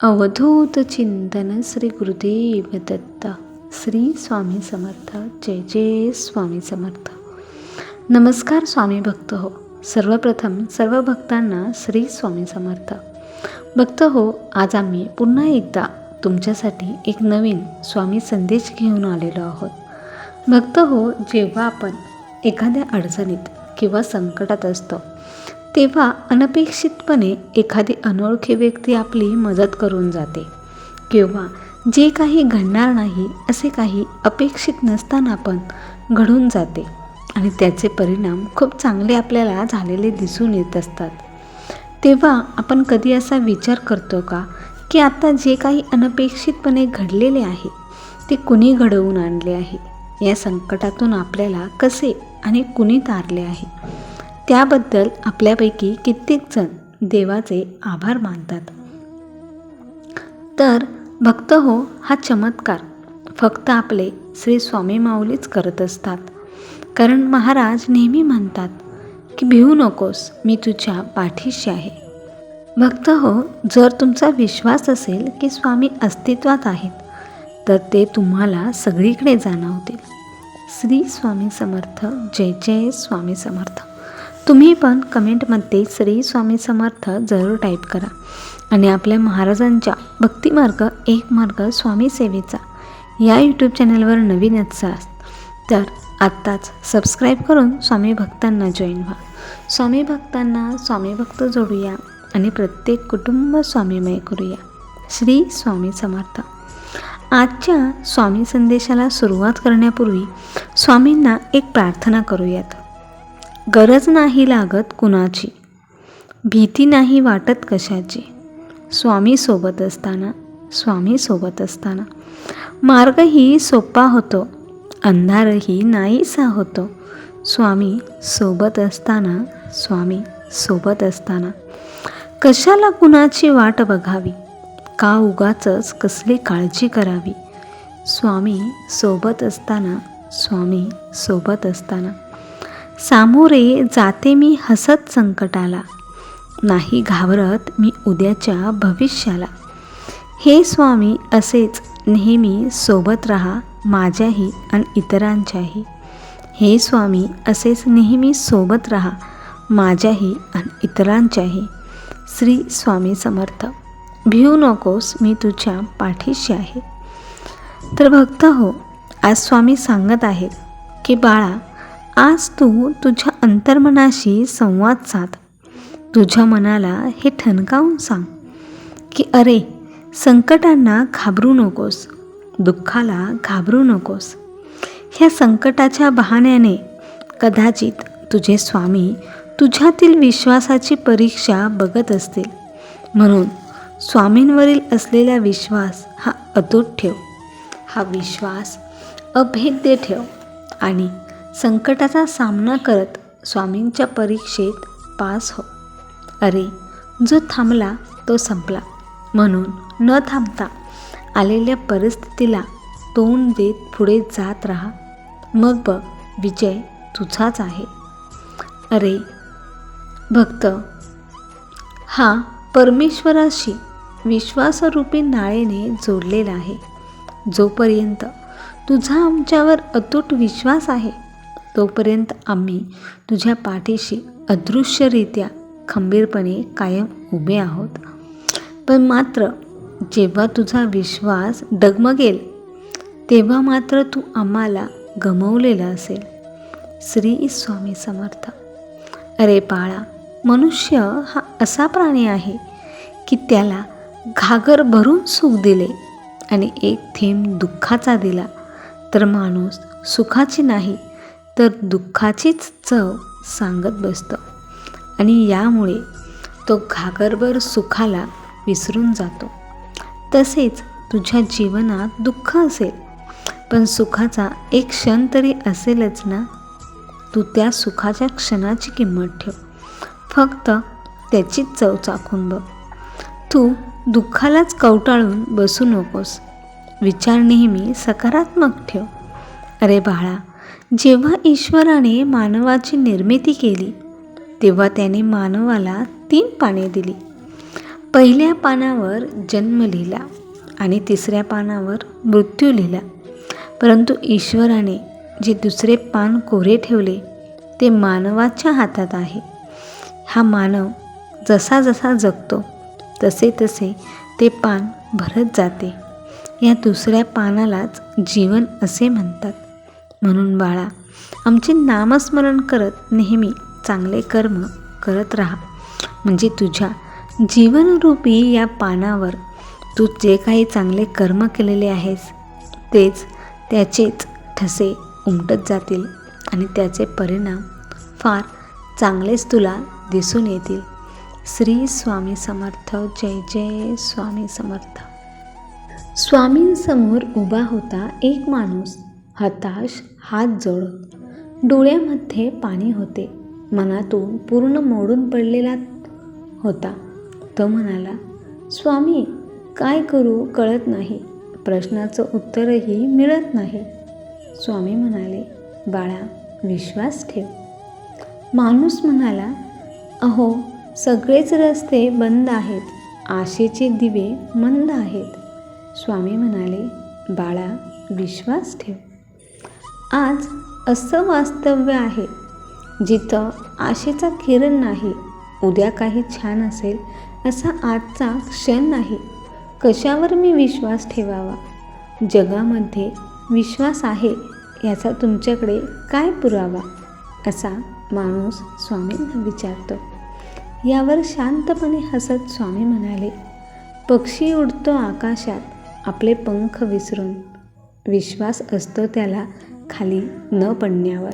अवधूत चिंतन श्री गुरुदेव दत्त. श्री स्वामी समर्थ. जय जय स्वामी समर्थ. नमस्कार स्वामी भक्त हो. सर्वप्रथम सर्व भक्तांना श्री स्वामी समर्थ. भक्त हो आज आम्ही पुन्हा एकदा तुमच्यासाठी एक नवीन स्वामी संदेश घेऊन आलेलो आहोत. भक्त हो जेव्हा आपण एखाद्या अडचणीत किंवा संकटात असतो तेव्हा अनपेक्षितपणे एखादी अनोळखी व्यक्ती आपली मदत करून जाते. किंवा जे काही घडणार नाही असे काही अपेक्षित नसताना पण घडून जाते आणि त्याचे परिणाम खूप चांगले आपल्याला झालेले दिसून येत असतात. तेव्हा आपण कधी असा विचार करतो का की आता जे काही अनपेक्षितपणे घडलेले आहे ते कुणी घडवून आणले आहे? या संकटातून आपल्याला कसे आणि कुणी तारले आहे? त्याबद्दल आपल्यापैकी कित्येक जण देवाचे आभार मानतात. तर भक्त हो हा चमत्कार फक्त आपले श्री स्वामी माऊलीच करत असतात. कारण महाराज नेहमी म्हणतात की भिवू नकोस मी तुझ्या पाठीशी आहे. भक्त हो जर तुमचा विश्वास असेल की स्वामी अस्तित्वात आहेत तर ते तुम्हाला सगळीकडे जाणवतील. श्री स्वामी समर्थ जय जय स्वामी समर्थ. तुम्ही पण कमेंटमध्ये श्री स्वामी समर्थ जरूर टाईप करा. आणि आपल्या महाराजांच्या भक्तिमार्ग एक मार्ग स्वामी सेवेचा या यूट्यूब चॅनलवर नवीन असाल तर आत्ताच सबस्क्राईब करून स्वामी भक्तांना जॉईन व्हा. स्वामी भक्तांना स्वामी भक्त जोडूया आणि प्रत्येक कुटुंब स्वामीमय करूया. श्री स्वामी समर्थ. आजच्या स्वामी संदेशाला सुरुवात करण्यापूर्वी स्वामींना एक प्रार्थना करूयात. गरज नाही लागत कुणाची. भीती नाही वाटत कशाची. स्वामी सोबत असताना स्वामीसोबत असताना. मार्गही सोपा होतो अंधारही नाहीसा होतो. स्वामी सोबत असताना स्वामी सोबत असताना. कशाला कुणाची वाट बघावी? का उगाचच कसली काळजी करावी? स्वामी सोबत असताना स्वामी सोबत असताना. सामोरे जाते मी हसत संकटाला. नाही घाबरत मी उद्याच्या भविष्याला. हे स्वामी असेच नेहमी सोबत राहा माझ्याही आणि इतरांच्याही. हे स्वामी असेच नेहमी सोबत राहा माझ्याही आणि इतरांच्याही. श्री स्वामी समर्थ. भिऊ नकोस मी तुझ्या पाठीशी आहे. तर भक्त हो आज स्वामी सांगत आहेत की बाळा आज तू तुझ्या अंतर्मनाशी संवाद साध. तुझ्या मनाला हे ठणकावून सांग की अरे संकटांना घाबरू नकोस दुःखाला घाबरू नकोस. ह्या संकटाच्या बहाण्याने कदाचित तुझे स्वामी तुझ्यातील विश्वासाची परीक्षा बघत असतील. म्हणून स्वामींवरील असलेला विश्वास हा अतूट ठेव. हा विश्वास अभेद्य ठेव आणि संकटाचा सामना करत स्वामींच्या परीक्षेत पास हो. अरे जो थांबला तो संपला. म्हणून न थांबता आलेल्या परिस्थितीला तोंड देत पुढे जात राहा. मग बघ विजय तुझाच आहे. अरे भक्त! हा परमेश्वराशी विश्वासरूपी नाळेने जोडलेला आहे. जोपर्यंत तुझा आमच्यावर अतूट विश्वास आहे तोपर्यंत आम्ही तुझ्या पाठीशी अदृश्यरित्या खंबीरपणे कायम उभे आहोत. पण मात्र जेव्हा तुझा विश्वास डगमगेल तेव्हा मात्र तू आम्हाला गमवलेला असेल. श्री स्वामी समर्थ. अरे बाळा मनुष्य हा असा प्राणी आहे की त्याला घागर भरून सुख दिले आणि एक थेंब दुःखाचा दिला तर माणूस सुखाची नाही तर दुःखाचीच चव सांगत बसतं. आणि यामुळे तो घागरभर सुखाला विसरून जातो. तसेच तुझ्या जीवनात दुःख असेल. पण सुखाचा एक क्षण तरी असेलच ना? तू त्या सुखाच्या क्षणाची किंमत ठेव. फक्त त्याचीच चव चाखून बघ. तू दुःखालाच कवटाळून बसू नकोस. विचार नेहमी सकारात्मक ठेव. अरे बाळा जेव्हा ईश्वराने मानवाची निर्मिती केली तेव्हा त्याने मानवाला तीन पाने दिली. पहिल्या पानावर जन्म लिहिला आणि तिसऱ्या पानावर मृत्यू लिहिला. परंतु ईश्वराने जे दुसरे पान कोरे ठेवले ते मानवाच्या हातात आहे. हा मानव जसा जसा जगतो तसे तसे ते पान भरत जाते. या दुसऱ्या पानालाच जीवन असे म्हणतात. म्हणून बाळा आमचे नामस्मरण करत नेहमी चांगले कर्म करत राहा. म्हणजे तुझ्या जीवनरूपी या पानावर तू जे काही चांगले कर्म केलेले आहेस तेच त्याचेच ठसे उमटत जातील आणि त्याचे परिणाम फार चांगलेच तुला दिसून येतील. श्री स्वामी समर्थ जय जय स्वामी समर्थ. स्वामींसमोर उभा होता एक माणूस. हताश हात जोडत डोळ्यामध्ये पाणी होते. मनातून पूर्ण मोडून पडलेला होता. तो म्हणाला स्वामी काय करू कळत नाही. प्रश्नाचं उत्तरही मिळत नाही. स्वामी म्हणाले बाळा विश्वास ठेव. माणूस म्हणाला अहो सगळेच रस्ते बंद आहेत. आशेचे दिवे मंद आहेत. स्वामी म्हणाले बाळा विश्वास ठेव. आज असं वास्तव्य आहे जिथं आशेचा किरण नाही उद्या काही छान असेल असा आजचा क्षण नाही. कशावर मी विश्वास ठेवावा? जगामध्ये विश्वास आहे याचा तुमच्याकडे काय पुरावा? असा माणूस स्वामींना विचारतो. यावर शांतपणे हसत स्वामी म्हणाले पक्षी उडतो आकाशात आपले पंख विसरून. विश्वास असतो त्याला खाली न पडण्यावर.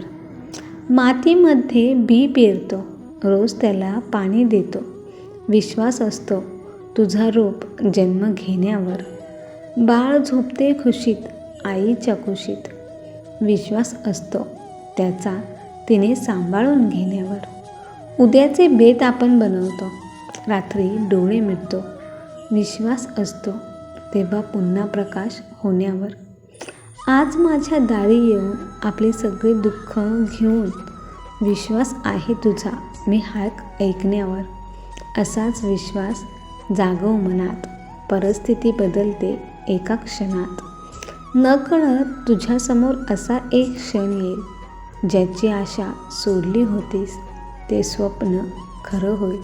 मातीमध्ये बी पेरतो रोज त्याला पाणी देतो. विश्वास असतो तुझा रूप जन्म घेण्यावर. बाळ झोपते खुशीत आईच्या कुशीत विश्वास असतो त्याचा तिने सांभाळून घेण्यावर. उद्याचे बेत आपण बनवतो रात्री डोळे मिटतो. विश्वास असतो तेव्हा पुन्हा प्रकाश होण्यावर. आज माझ्या दारी येऊन आपले सगळे दुःख घेऊन विश्वास आहे तुझा मी हाक ऐकण्यावर. असाच विश्वास जागव मनात परिस्थिती बदलते एका क्षणात. न कळत तुझ्यासमोर असा एक क्षण येईल ज्याची आशा सोडली होतीस ते स्वप्न खरं होईल.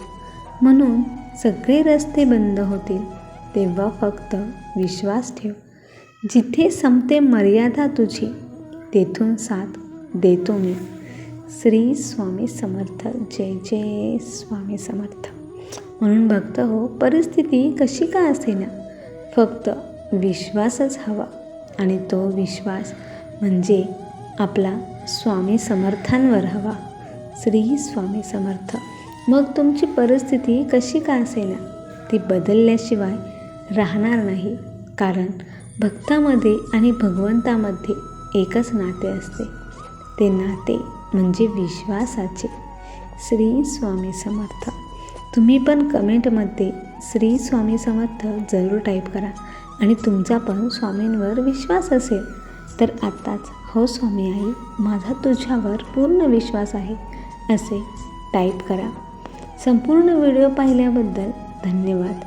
म्हणून सगळे रस्ते बंद होतील तेव्हा फक्त विश्वास ठेव. जिथे संपते मर्यादा तुझी तेथून साथ देतो मी. श्री स्वामी समर्थ. जय जय स्वामी समर्थ. म्हणून भक्त हो परिस्थिती कशी का असेना? फक्त विश्वासच हवा आणि तो विश्वास म्हणजे आपला स्वामी समर्थांवर हवा. श्री स्वामी समर्थ. मग तुमची परिस्थिती कशी का असेना? ती बदलल्याशिवाय राहणार नाही. कारण भक्तामध्ये आणि भगवंतामध्ये एकच नाते असते. ते नाते म्हणजे विश्वासाचे. श्री स्वामी समर्थ. तुम्ही पण कमेंटमध्ये श्री स्वामी समर्थ जरूर टाईप करा आणि तुमचा पण स्वामींवर विश्वास असेल. तर आत्ताच हो स्वामी आई माझा तुझ्यावर पूर्ण विश्वास आहे. असे टाईप करा. संपूर्ण व्हिडिओ पाहिल्याबद्दल धन्यवाद.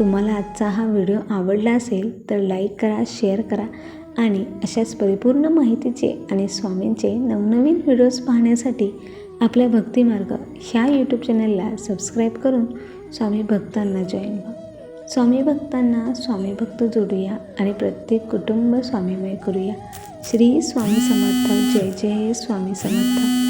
तुम्हाला आजचा हा व्हिडिओ आवडला असेल तर लाईक करा शेअर करा आणि अशाच परिपूर्ण माहितीचे आणि स्वामींचे नवनवीन व्हिडिओज पाहण्यासाठी आपल्या भक्तिमार्ग ह्या यूट्यूब चॅनलला सबस्क्राईब करून स्वामी भक्तांना जॉईन व्हा. स्वामी भक्तांना स्वामी भक्त जोडूया आणि प्रत्येक कुटुंब स्वामीमय करूया. श्री स्वामी समर्थ. जय जय स्वामी समर्थ.